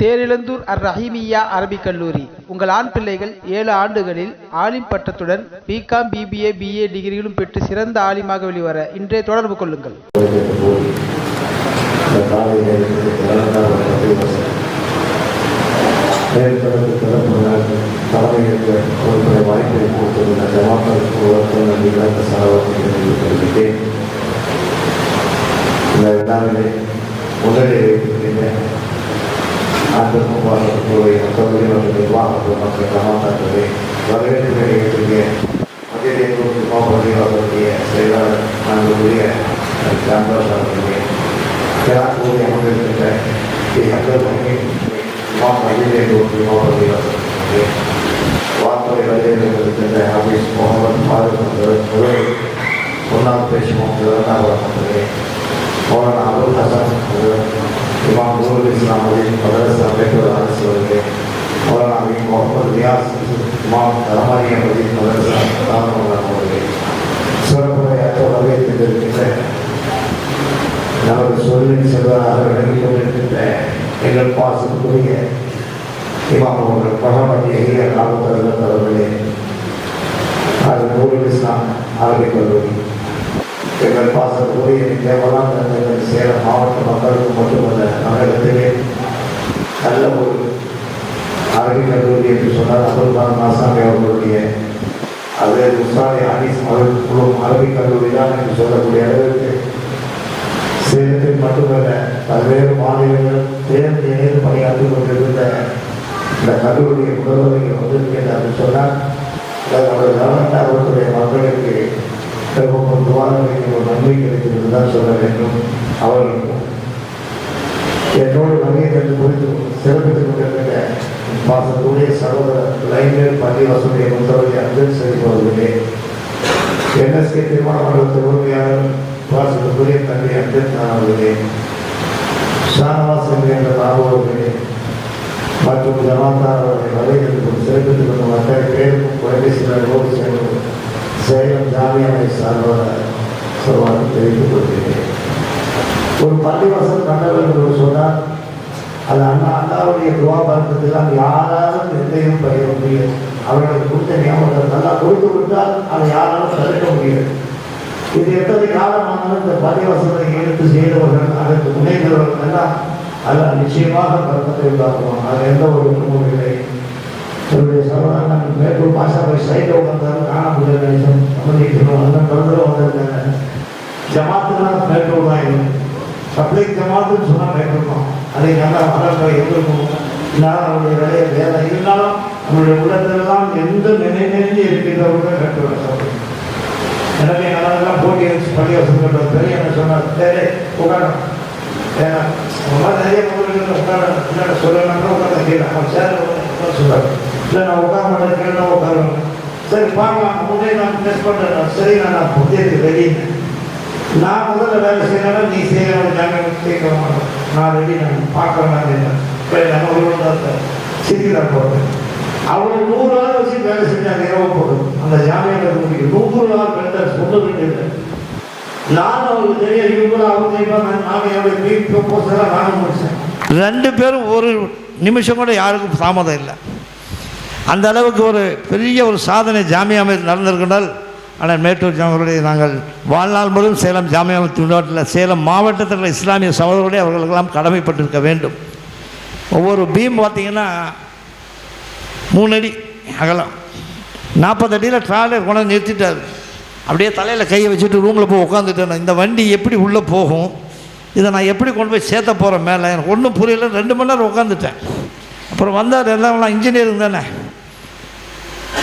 தேரிழந்தூர் அர் ரஹீமியா அரபிக் கல்லூரி. உங்கள் ஆண் பிள்ளைகள் ஏழு ஆண்டுகளில் ஆலிம் பட்டத்துடன் பிகாம் பிபிஏ பிஏ டிகிரிகளும் பெற்று சிறந்த ஆலிமாக வெளிவர இன்றே தொடர்பு கொள்ளுங்கள். தலைமையேற்ற ஒரு தொகுதி மற்றும் நிர்வாகத்தில் மற்றும் ஜமாத்தாக்களை வரவேற்பு நிலையத்திற்கு மத்திய பள்ளிவாசலுடைய செயலாளர் நாங்களுடைய சாந்தோஷ் அவர்களுடைய கிராமூரி ஸ்ரீ வாக்குறை வழியில் இருக்கின்ற முகமது முன்னாள் பேசுவோம் ஹசன் இமாம் நூருல் இஸ்லாம் அலி மதரசா அம்பேத்கர் அரசு அவர்களே மௌலானா முகமது ரியாஸ் இமாம் ரஹமானிய மதீன் மதரசா ராமமௌலானா அவர்களே வரவேற்றிருக்கின்ற நமது சொல்லின் செல்வராக விளங்கிக் கொண்டிருக்கின்ற எங்கள் பாசத்துக்குரிய இமாம் அவர்கள் பகவதி ஐயா காவல்துறையில் அவர்களே அது இஸ்லாம் அரபிக் கல்லூரி எங்கள் பாசத்துக்குரிய கேவலாம் எங்கள் சேலம் மாவட்ட மக்களுக்கு மட்டுமல்ல தமிழகத்திலே நல்ல ஒரு அரபிக் கல்லூரி என்று சொன்னால் அபுல் மாசாமி அவர்களுடைய அது உஸ்தாதி ஹனீஸ் அவர்கள் குழு அரபிக் கல்லூரி தான் என்று சொல்லக்கூடிய அளவிற்கு சேலத்தில் மட்டுமல்ல பல்வேறு மாநிலங்கள் தேர்ந்து இணைந்து பணியாற்றி கொண்டிருந்த இந்த கல்லூரியை முதல்வர் வந்திருக்கிறார் என்று சொன்னால் நம்முடைய கவர்மெண்ட் அவர்களுடைய மக்களுக்கு மிகவும் ஒரு துவாரங்களுக்கு ஒரு நன்மை கிடைக்கிறது தான் சொல்ல வேண்டும். அவர்களுக்கும் என்னோடு வகையை என்று குறித்து சிறப்பித்துக் கொண்டிருக்கிற பாசத்துடைய சகோதரர் லைன்வேல் பள்ளிவாசனுடைய முத்தவரை அப்துல் சரீப் அவர்களே என்எஸ்கே திருமண மண்டலத்தில் உரிமையாளர் வாசத்துக்குரிய தந்தை அம்பேத்கர் அவர்களே ஷானவாஸ் என்கின்ற பாபு அவர்களே மற்றும் ஜமாத்தார் அவர்களை வரையறுக்கும் சிறப்பித்துக் கொண்ட மக்கள் பேருக்கும் குறைந்தேசினர் ரோடு சேர்ந்து சேலம் ஜாமியாவை சார்பாக சொல்வார்கள் தெரிவித்துக் கொள்கிறேன் ஒரு பள்ளிவாசல் கண்டவர் என்று சொன்னால் அது அண்ணா அண்ணாவுடைய துவா பறந்ததில் யாராலும் எந்தையும் பயிர முடியாது. அவர்களுக்கு கொடுத்த ஞாபகம் நல்லா கொடுத்து விட்டால் அதை யாராலும் தடுக்க முடியாது. இது எத்தனை காலமானாலும் இந்த பள்ளிவாசலை எடுத்து செய்தவர்கள் அதற்கு முனைந்தவர்கள் எல்லாம் அதெல்லாம் நிச்சயமாக கருத்தத்தை உண்டாக்குவோம் அது எந்த ஒரு விருப்பமும் இல்லை. என்னுடைய சகோதரன் பாஷா போய் சைடில் உட்காந்தாலும் காண முடியல நினைச்சோம் சம்மதிக்கணும் அதெல்லாம் பிறந்தல வந்திருக்காங்க ஜமாத்துனா மேற்கொள் தான் இது. பப்ளிக் ஜமாத்துன்னு சொன்னால் பயன்படுத்தணும் அதை நல்லா வளர்க்க எதிர்க்கும் இருந்தாலும் அவருடைய வேலையை வேலை இருந்தாலும் நம்முடைய உள்ளத்திலெல்லாம் எந்த நினை நினைஞ்சு இருக்கின்றவர்கள் கட்டுவாங்க எனவே அதெல்லாம் போட்டி வச்சு பள்ளி வசதி பண்ணுறது பெரிய என்ன சொன்னார்? சரி உட்காரணும் ஏன்னா நிறைய பொருட்கள் உட்கார என்ன சொல்லணும்னா உட்காந்து கேட்கலாம் அவன் சேர் சொல்றாரு இல்லை நான் உட்கார மாட்டேன் கேட்டா உட்காருவேன். சரி பார்க்கலாம். முதல்ல நான் டெஸ்ட் பண்ணுறேன் சரி நான் புத்தியத்துக்கு ரெடின்னு நான் முதல்ல வேலை செய்யணும் நீ செய்யணும் நாங்கள் கேட்க மாட்டோம் நான் ரெடி நான் பார்க்குற மாதிரி இல்லை. நம்ம விழுந்தாத்த சித்திரா போட்டேன் அவங்க நூறு நாள் வச்சு வேலை செஞ்சாங்க இரவு போடும் அந்த ஜாமீன் முடியும் நூறு நாள் பெண்டர் சொல்ல வேண்டியது நான் அவங்களுக்கு தெரிய இவங்களும் அவங்க செய்வாங்க நான் என்னுடைய மீட் ப்ரொப்போசலாக நானும் முடிச்சேன். ரெண்டு பேரும் ஒரு நிமிஷம் கூட யாருக்கும் தாமதம் இல்லை. அந்த அளவுக்கு ஒரு பெரிய ஒரு சாதனை ஜாமியாவில் நடந்திருக்கின்றால் ஆனால் மேட்டூர் ஜாமியருடைய நாங்கள் வாழ்நாள் முழுவதும் சேலம் ஜாமியா துண்டாட்டில் சேலம் மாவட்டத்தில் இஸ்லாமிய சகோதரர்களே அவர்களுக்கெல்லாம் கடமைப்பட்டிருக்க வேண்டும். ஒவ்வொரு பீம் பார்த்தீங்கன்னா மூணு அடி அகலம். நாற்பது அடியில் ட்ராலர் கொண்டாந்து நிறுத்திட்டார். அப்படியே தலையில் கையை வச்சுட்டு ரூமில் போய் உட்காந்துட்டேன் இந்த வண்டி எப்படி உள்ளே போகும்? இதை நான் எப்படி கொண்டு போய் சேர்த்த போகிறேன் மேலே? எனக்கு ஒன்றும் புரியல. ரெண்டு மணி நேரம் உட்காந்துட்டேன் அப்புறம் வந்தார். எல்லாம் இன்ஜினியரிங் தானே?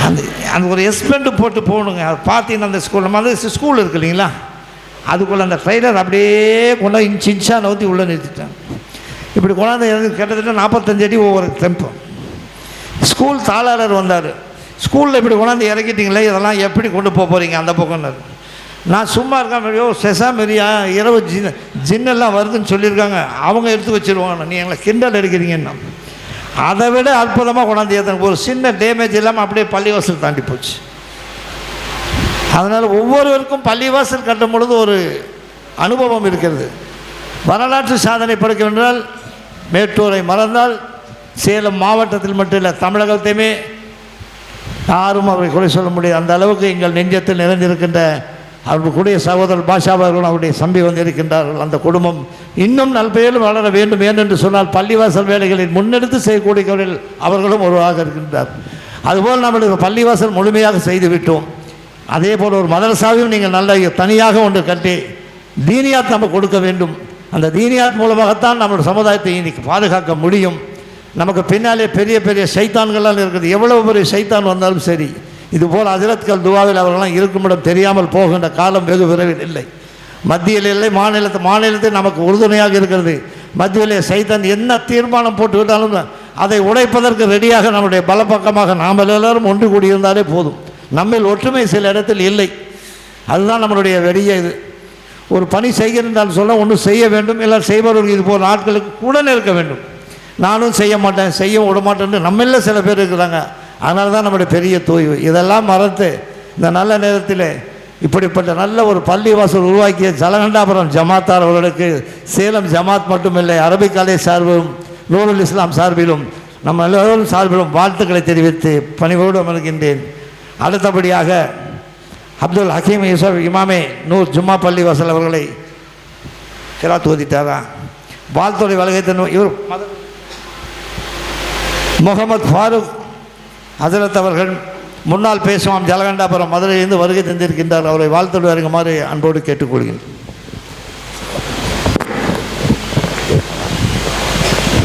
அந்த அந்த ஒரு எஸ்பெண்ட் போட்டு போகணுங்க. அதை பார்த்தீங்கன்னா அந்த ஸ்கூல் நம்ம ஸ்கூல் இருக்கு இல்லைங்களா? அதுக்குள்ளே அந்த ட்ரைலர் அப்படியே கொண்டாந்து இன்ச் இன்ச்சாக நவுத்தி உள்ளே நிறுத்திட்டாங்க. இப்படி கொண்டாந்து இறங்கி கிட்டத்தட்ட நாற்பத்தஞ்சு அடி ஒவ்வொரு டெம்போ ஸ்கூல் தாளாளர் வந்தார். ஸ்கூலில் இப்படி கொண்டாந்து இறக்கிட்டீங்களே இதெல்லாம் எப்படி கொண்டு போக போகிறீங்க அந்த பக்கம்னாரு. நான் சும்மா இருக்கேன் ஐயோ செசாமெரியா இரவு ஜின் ஜின்னெல்லாம் வருதுன்னு சொல்லியிருக்காங்க. அவங்க எடுத்து வச்சிருவாங்க நீ எங்களை கிண்டல் அடிக்கிறீங்கன்னா அதை விட அற்புதமாக கொண்டாந்து ஏற்றணும் ஒரு சின்ன டேமேஜ் இல்லாமல் அப்படியே பள்ளிவாசல் தாண்டி போச்சு. அதனால் ஒவ்வொருவருக்கும் பள்ளிவாசல் கட்டும் பொழுது ஒரு அனுபவம் இருக்கிறது. வரலாற்று சாதனை படைக்க என்றால் மேட்டூரை மறந்தால் சேலம் மாவட்டத்தில் மட்டும் இல்லை தமிழகத்தையுமே யாரும் அவரை குறை சொல்ல முடியாது. அந்த அளவுக்கு எங்கள் நெஞ்சத்தில் நிறைந்திருக்கின்ற அவர்களுடைய சகோதரர் பாஷா அவர்களும் அவருடைய சம்பி வந்து இருக்கின்றார்கள் அந்த குடும்பம் இன்னும் நல்பெயரும் வளர வேண்டும். ஏனென்று சொன்னால் பள்ளிவாசல் வேலைகளை முன்னெடுத்து செய்யக்கூடியவர்கள் அவர்களும் ஒருவாக இருக்கின்றார். அதுபோல் நம்மளுக்கு பள்ளிவாசல் முழுமையாக செய்துவிட்டோம். அதே போல் ஒரு மதரசாவையும் நீங்கள் நல்ல தனியாக ஒன்று கட்டி தீனியாத் நம்ம கொடுக்க வேண்டும். அந்த தீனியாத் மூலமாகத்தான் நம்மளோட சமுதாயத்தை இன்னைக்கு பாதுகாக்க முடியும். நமக்கு பின்னாலே பெரிய பெரிய சைத்தான்கள்லாம் இருக்குது. எவ்வளவு பெரிய சைத்தான் வந்தாலும் சரி இதுபோல் அதிரத்கள் துவாவில் அவர்களெல்லாம் இருக்குமிடம் தெரியாமல் போகின்ற காலம் வெகு விரைவில் இல்லை. மத்தியில் இல்லை மாநிலத்து மாநிலத்தில் நமக்கு உறுதுணையாக இருக்கிறது. மத்தியிலே சைதன் என்ன தீர்மானம் போட்டுவிட்டாலும் அதை உடைப்பதற்கு ரெடியாக நம்முடைய பலப்பக்கமாக நாம் எல்லாரும் ஒன்று கூடியிருந்தாலே போதும். நம்மில் ஒற்றுமை சில இடத்தில் இல்லை. அதுதான் நம்மளுடைய வெளிய இது. ஒரு பணி செய்கிறதால் சொல்ல ஒன்றும் செய்ய வேண்டும் இல்லை செய்பவர்கள் இது போல் ஆட்களுக்கு கூட இருக்க வேண்டும். நானும் செய்ய மாட்டேன் செய்ய விட மாட்டேன்னு நம்மள சில பேர் இருக்கிறாங்க. அதனால தான் நம்முடைய பெரிய தோய்வு. இதெல்லாம் மறந்து இந்த நல்ல நேரத்தில் இப்படிப்பட்ட நல்ல ஒரு பள்ளிவாசல் உருவாக்கிய ஜலகண்டாபுரம் ஜமாத்தார் அவர்களுக்கு சேலம் ஜமாத் மட்டுமில்லை அரபிக் காலேஜ் சார்பிலும் நூருல் இஸ்லாம் சார்பிலும் நம்ம எல்லோரும் சார்பிலும் வாழ்த்துக்களை தெரிவித்து பணிவோடு அமர்கின்றேன். அடுத்தபடியாக அப்துல் ஹக்கீம் யூசப் இமாமே நூர் ஜும்மா பள்ளி வாசல் அவர்களை கிராத் ஓதிட்டாரா? வாழ்த்துறை வழக்கத்தின் இவர் மத- முகமது ஃபாரூக் ஹசரத் அவர்கள் முன்னால் பேசுவாம் ஜலகண்டாபுரம் மதுரையிலிருந்து வருகை தந்திருக்கின்றார். அவரை வாழ்த்துறை வருகுமாறு அன்போடு கேட்டுக்கொள்கிறேன்.